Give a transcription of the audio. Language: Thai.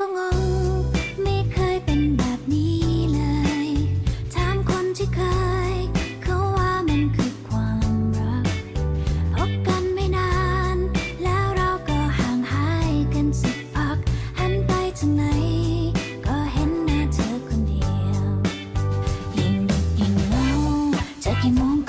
ก็งง ไม่เคยเป็นแบบนี้เลย ถามคนที่เคย เขาว่ามันคือความรักพบกันไม่นาน แล้วเราก็ห่างหายกันสักพัก หันไปทางไหน ก็เห็นหน้าเธอคนเดียว ยิ่งดึกยิ่งเงาจธกี่โมง